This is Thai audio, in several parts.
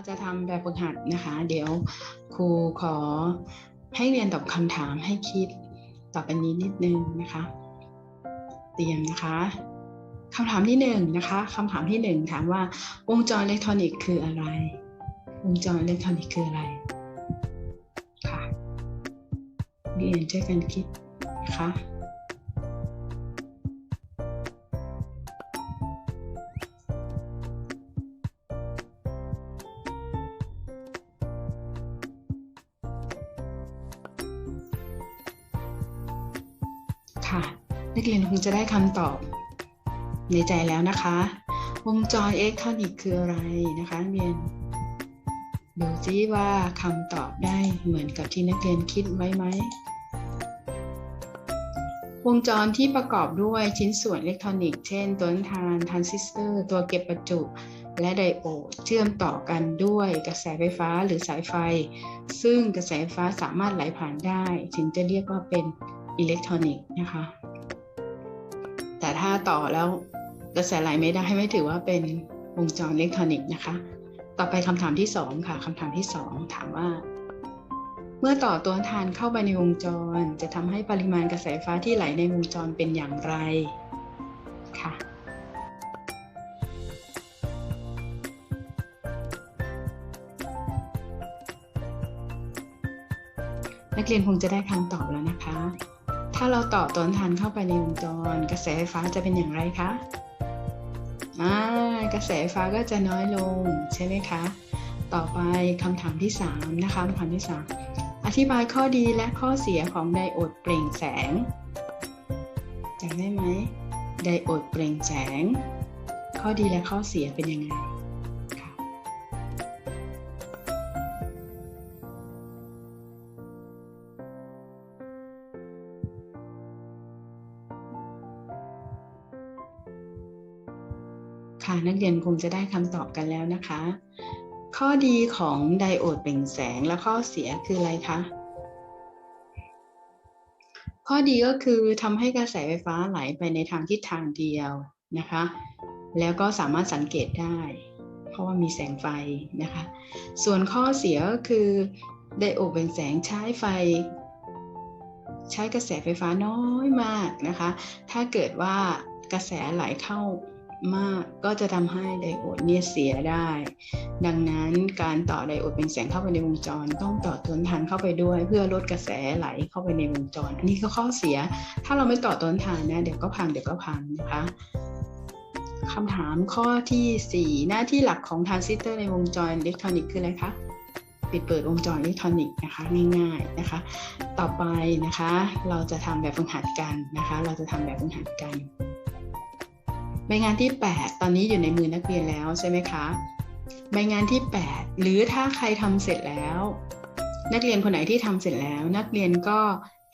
เราจะทำแบบฝึกหัดนะคะ เดี๋ยวครูขอให้เรียนตอบคำถามให้คิดต่อไปนี้นิดนึงนะคะ เตรียมนะคะคำถามที่หนึ่งนะคะคำถามที่หนึ่งถามว่าวงจรอิเล็กทรอนิกส์คืออะไร วงจรอิเล็กทรอนิกส์คืออะไรค่ะเรียนช่วยกันคิดนะคะ ค่ะ นักเรียนคงจะได้คำตอบในใจแล้วนะคะ วงจรอิเล็กทรอนิกส์คืออะไรนะคะนักเรียนดูซิว่าคำตอบได้เหมือนกับที่นักเรียนคิดไว้ไหมวงจรที่ประกอบด้วยชิ้นส่วนอิเล็กทรอนิกส์เช่น ตัวน้ำทานทรานซิสเตอร์ ตัวเก็บประจุ และไดโอด เชื่อมต่อกันด้วยกระแสไฟฟ้าหรือสายไฟ ซึ่งกระแสไฟฟ้าสามารถไหลผ่านได้ ถึงจะเรียกว่าเป็น อิเล็กทรอนิกส์นะคะ แต่ถ้าต่อแล้วกระแสไหลไม่ได้ไม่ถือว่าเป็นวงจรอิเล็กทรอนิกส์นะคะ ต่อไปคำถามที่สองค่ะคำถามที่สองถามว่า เมื่อต่อตัวทานเข้าไปในวงจร จะทำให้ปริมาณกระแสไฟฟ้าที่ไหลในวงจรเป็นอย่างไรค่ะนักเรียนคงจะได้คำตอบแล้วนะคะ ถ้าเราต่อต้นทานเข้าไปในวงจร กระแสไฟฟ้าจะเป็นอย่างไรคะอ่ากระแสไฟฟ้าก็จะน้อยลงใช่ไหมคะ ต่อไปคำถามที่ 3 นะคะคำถามที่ 3 อธิบายข้อดีและข้อเสียของไดโอดเปล่งแสงจำได้ไหมไดโอดเปล่งแสง ข้อดีและข้อเสียเป็นยังไง ค่ะนักเรียนคงจะได้คำตอบกันแล้วนะคะ ข้อดีของไดโอดเปล่งแสงและข้อเสียคืออะไรคะข้อดีก็คือทำให้กระแสไฟฟ้าไหลไปในทางทิศทางเดียวนะคะ แล้วก็สามารถสังเกตได้ เพราะว่ามีแสงไฟนะคะ ส่วนข้อเสียก็คือไดโอดเปล่งแสงใช้ไฟใช้กระแสไฟฟ้าน้อยมากนะคะ ถ้าเกิดว่ากระแสไหลเข้า มากก็จะทำให้ไดโอดเนี่ยเสียได้ ดังนั้นการต่อไดโอดเป็นแสงเข้าไปในวงจร ต้องต่อต้นทานเข้าไปด้วย เพื่อลดกระแสไหลเข้าไปในวงจร อันนี้ก็ข้อเสีย ถ้าเราไม่ต่อต้นทานนะเดี๋ยวก็พังเดี๋ยวก็พังนะคะคำถามข้อทีสี่4 หน้าที่หลักของทรานซิสเตอร์ในวงจรอิเล็กทรอนิกส์คืออะไรคะปิดเปิดวงจรอิเล็กทรอนิกส์นะคะง่ายๆนะคะ ต่อไปนะคะ เราจะทำแบบฝึกหัดกันนะคะ เราจะทำแบบฝึกหัดกัน ใบงานที่ 8 ตอนนี้อยู่ในมือนักเรียนแล้วใช่ไหมคะ ใบงานที่ 8 หรือถ้าใครทำเสร็จแล้ว นักเรียนคนไหนที่ทำเสร็จแล้ว นักเรียนก็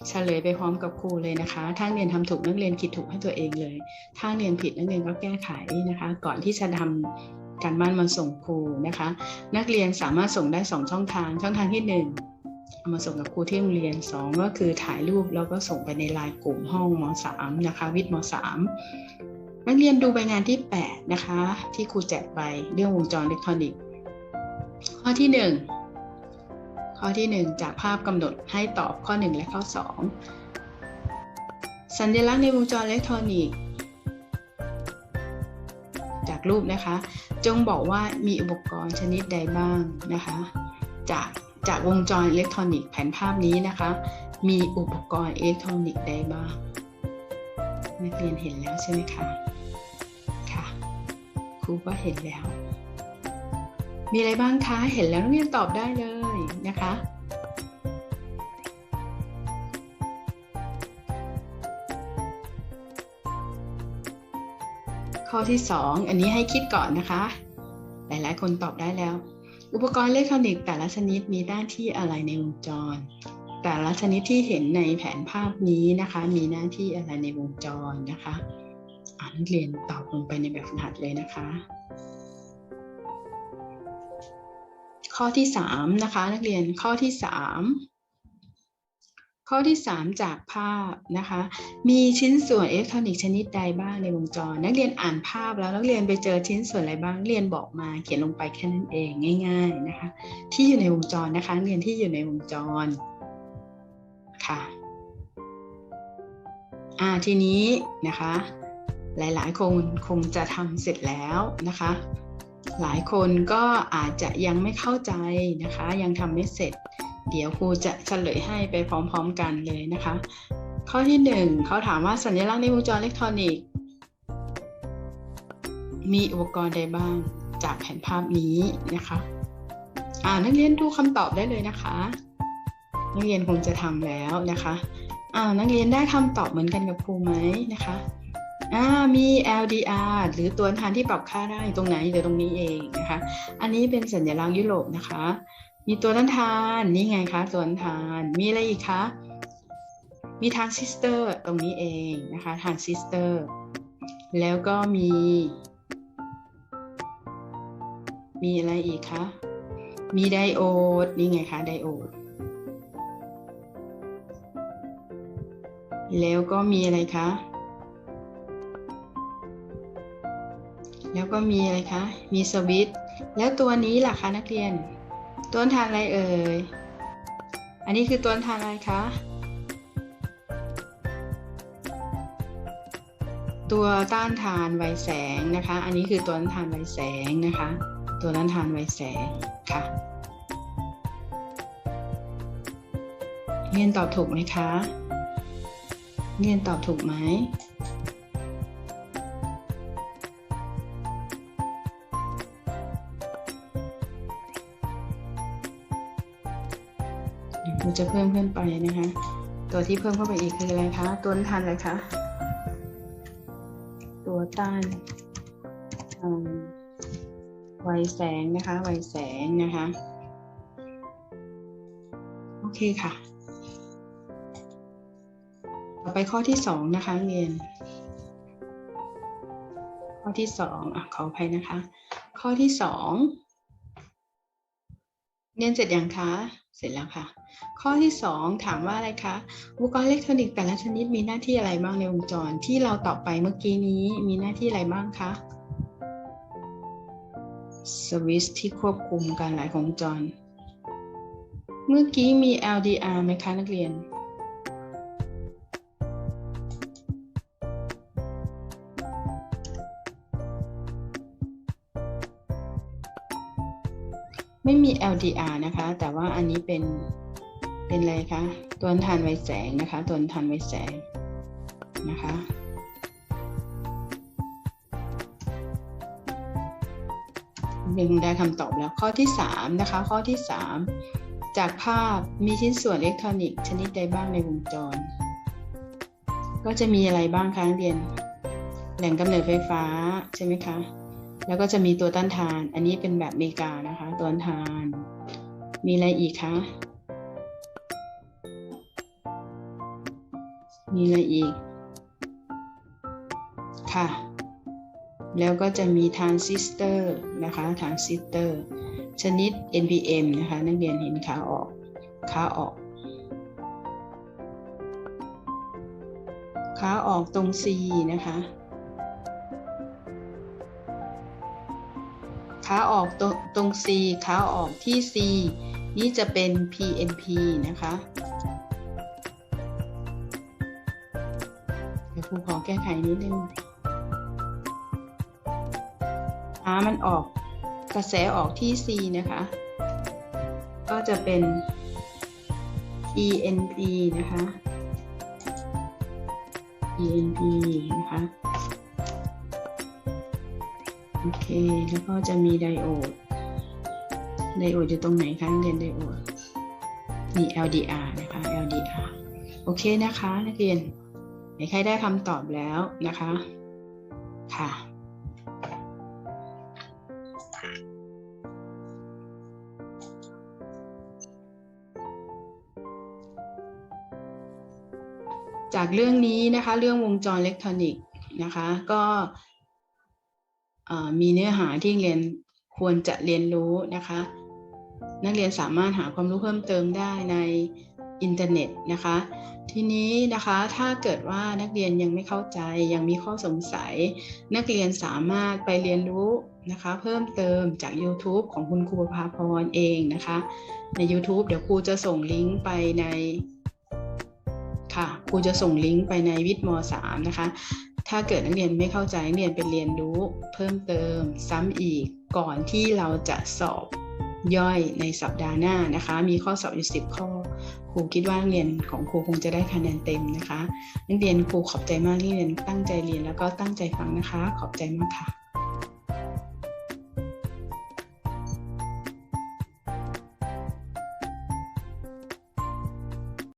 เฉลยไปพร้อมกับครูเลยนะคะ ถ้าเรียนทำถูกนักเรียนคิดถูกให้ตัวเองเลย ถ้าเรียนผิดนักเรียนก็แก้ไขนะคะ ก่อนที่จะทำการบ้านมาส่งครูนะคะ นักเรียนสามารถส่งได้ 2 ช่องทาง ช่องทางที่ 1เอามาส่งกับครูที่โรงเรียน 2 ก็คือถ่ายรูปแล้วก็ส่งไปในไลน์กลุ่มห้องม .3 นะคะ วิทย์ม .3 นักเรียนดูใบงานที่ 8 นะคะ ที่ครูแจกไปเรื่องวงจรอิเล็กทรอนิกส์ข้อที่ 1 ข้อที่ 1 จากภาพกำหนดให้ตอบข้อ 1 และข้อ 2 สัญลักษณ์ในวงจรอิเล็กทรอนิกส์จากรูปนะคะ จงบอกว่ามีอุปกรณ์ชนิดใดบ้างนะคะ จากจากวงจรอิเล็กทรอนิกส์แผนภาพนี้นะคะ มีอุปกรณ์อิเล็กทรอนิกส์ใดบ้างนักเรียนเห็นแล้วใช่ไหมคะ รูก็เห็นแล้ว มีอะไรบ้างคะ เห็นแล้วนักเรียนตอบได้เลยนะคะ ข้อที่ 2 อันนี้ให้คิดก่อนนะคะ หลายๆ คนตอบได้แล้ว อุปกรณ์อิเล็กทรอนิกส์แต่ละชนิดมีหน้าที่อะไรในวงจร แต่ละชนิดที่เห็นในแผนภาพนี้นะคะ มีหน้าที่อะไรในวงจรนะคะ อ่านักเรียนตอบลงไปในแบบฝึกหัดเลยนะคะ ข้อที่3นะคะนักเรียนข้อที่ 3ข้อที่ 3 จากภาพนะคะ มีชิ้นส่วนอิเล็กทรอนิกส์ชนิดใดบ้างในวงจร นักเรียนอ่านภาพแล้วนักเรียนไปเจอชิ้นส่วนอะไรบ้างเรียนบอกมาเขียนลงไปแค่นั้นเองง่าย ๆนะคะ ที่อยู่ในวงจรนะคะนักเรียนที่อยู่ในวงจรค่ะอ่าทีนี้นะคะ หลายๆคนคงจะทำเสร็จแล้วนะคะ หลายคนก็อาจจะยังไม่เข้าใจนะคะ ยังทำไม่เสร็จ เดี๋ยวครูจะเฉลยให้ไปพร้อมๆกันเลยนะคะ ข้อที่หนึ่งเขาถามว่าสัญลักษณ์ในวงจรอิเล็กทรอนิกส์ มีอุปกรณ์ใดบ้างจากแผนภาพนี้นะคะอ่านักเรียนดูคำตอบได้เลยนะคะ นักเรียนคงจะทำแล้วนะคะอ่านักเรียนได้คำตอบเหมือนกันกับครูไหมนะคะ อ่ามี LDR หรือตัวทานที่ปรับค่าได้ตรงไหนหรือตรงนี้เองนะคะ อันนี้เป็นสัญลักษณ์ยุโรปนะคะ มีตัวต้านทานนี่ไงคะตัวต้านทานมีอะไรอีกคะมีทานซิสเตอร์ตรงนี้เองนะคะทานซิสเตอร์แล้วก็มี มีอะไรอีกคะ มีไดโอด นี่ไงคะไดโอด แล้วก็มีอะไรคะ แล้วก็มีอะไรคะ มีสวิตช์แล้วตัวนี้ล่ะคะนักเรียนต้นทานอะไรเอ่ย อันนี้คือต้นทานอะไรคะ ตัวต้านทานไวแสงนะคะ อันนี้คือตัวต้านทานไวแสงนะคะ ตัวต้านทานไวแสงค่ะ เรียนตอบถูกไหมคะ เรียนตอบถูกไหม เดี๋ยวครูจะเพิ่มขึ้นไปนะคะ ตัวที่เพิ่มเข้าไปอีกคืออะไรคะ ตัวทันอะไรคะ ตัวต้านไวแสงนะคะ ไวแสงนะคะ โอเคค่ะ ต่อไปข้อที่สองนะคะเรียน ข้อที่สองอะขออภัยนะคะ ข้อที่สองเรียนเสร็จยังคะ เสร็จแล้วค่ะ ข้อที่สองถามว่าอะไรคะ อุปกรณ์อิเล็กทรอนิกส์แต่ละชนิดมีหน้าที่อะไรบ้างในวงจร ที่เราตอบไปเมื่อกี้นี้มีหน้าที่อะไรบ้างคะ สวิตช์ที่ควบคุมการไหลของวงจร เมื่อกี้มี LDR ไหมคะนักเรียน ไม่มี LDR นะคะ แต่ว่าอันนี้เป็นเป็นอะไรคะตัวทานไวแสงนะคะตัวทานไวแสงนะคะหนึ่งได้คำตอบแล้วข้อที่สามนะคะ ข้อที่สามจากภาพมีชิ้นส่วนอิเล็กทรอนิกส์ชนิดใดบ้างในวงจร ก็จะมีอะไรบ้างคะนักเรียน แหล่งกำเนิดไฟฟ้าใช่ไหมคะ แล้วก็จะมีตัวต้านทาน อันนี้เป็นแบบอเมริกานะคะ ตัวต้านทาน มีอะไรอีกคะ มีอะไรอีก ค่ะ แล้วก็จะมีทรานซิสเตอร์นะคะทรานซิสเตอร์ชนิด NPM นะคะ นักเรียนเห็นขาออกขาออกขาออกตรง C นะคะ ขาออกตรงตรง C ขาออกที่ C นี่จะเป็น PNP นะคะเดี๋ยวครูขอแก้ไขนิดนึงขามันออกกระแสออกที่ C นะคะ ก็จะเป็น ENP นะคะ ENP นะคะ โอเค แล้วก็จะมีไดโอด ไดโอดอยู่ตรงไหนคะนักเรียนไดโอดมี LDR นะคะ LDR โอเคนะคะนักเรียนใครได้คำตอบแล้วนะคะ ค่ะ จากเรื่องนี้นะคะ เรื่องวงจรอิเล็กทรอนิกส์นะคะ ก็ มีเนื้อหาที่เรียนควรจะเรียนรู้นะคะ นักเรียนสามารถหาความรู้เพิ่มเติมได้ในอินเทอร์เน็ตนะคะ ทีนี้นะคะถ้าเกิดว่านักเรียนยังไม่เข้าใจยังมีข้อสงสัย นักเรียนสามารถไปเรียนรู้นะคะ เพิ่มเติมจาก YouTube ของคุณครูประภาพรเองนะคะ ใน YouTube เดี๋ยวครูจะส่งลิงก์ไปในค่ะครูจะส่งลิงก์ไปในวิทย์ม3 นะคะ ถ้าเกิดนักเรียนไม่เข้าใจนักเรียนไปเรียนรู้เพิ่มเติมซ้ำอีกก่อนที่เราจะสอบย่อยในสัปดาห์หน้านะคะ มีข้อสอบอยู่10ข้อ ครูคิดว่านักเรียนของครูคงจะได้คะแนนเต็มนะคะนักเรียนครูขอบใจมากที่เรียนตั้งใจเรียนแล้วก็ตั้งใจฟังนะคะ ขอบใจมากค่ะ